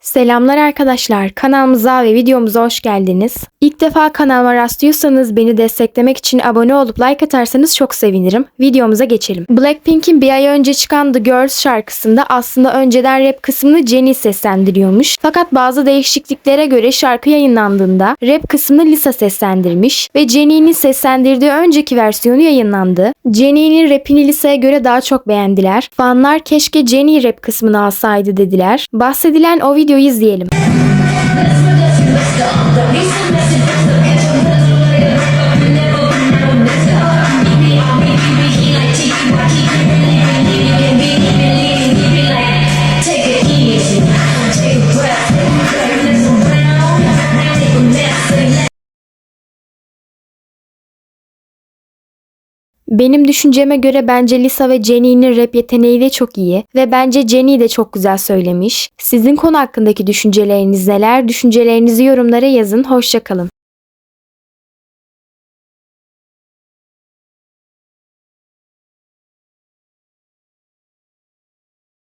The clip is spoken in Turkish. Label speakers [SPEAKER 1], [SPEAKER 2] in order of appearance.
[SPEAKER 1] Selamlar arkadaşlar. Kanalımıza ve videomuza hoş geldiniz. İlk defa kanalıma rastlıyorsanız beni desteklemek için abone olup like atarsanız çok sevinirim. Videomuza geçelim. Blackpink'in bir ay önce çıkan The Girls şarkısında aslında önceden rap kısmını Jennie seslendiriyormuş. Fakat bazı değişikliklere göre şarkı yayınlandığında rap kısmını Lisa seslendirmiş ve Jennie'nin seslendirdiği önceki versiyonu yayınlandı. Jennie'nin rapini Lisa'ya göre daha çok beğendiler. Fanlar keşke Jennie rap kısmını alsaydı dediler. Bahsedilen o videoyu izleyelim. Benim düşünceme göre bence Lisa ve Jennie'nin rap yeteneği de çok iyi ve bence Jennie de çok güzel söylemiş. Sizin konu hakkındaki düşünceleriniz neler? Düşüncelerinizi yorumlara yazın. Hoşçakalın.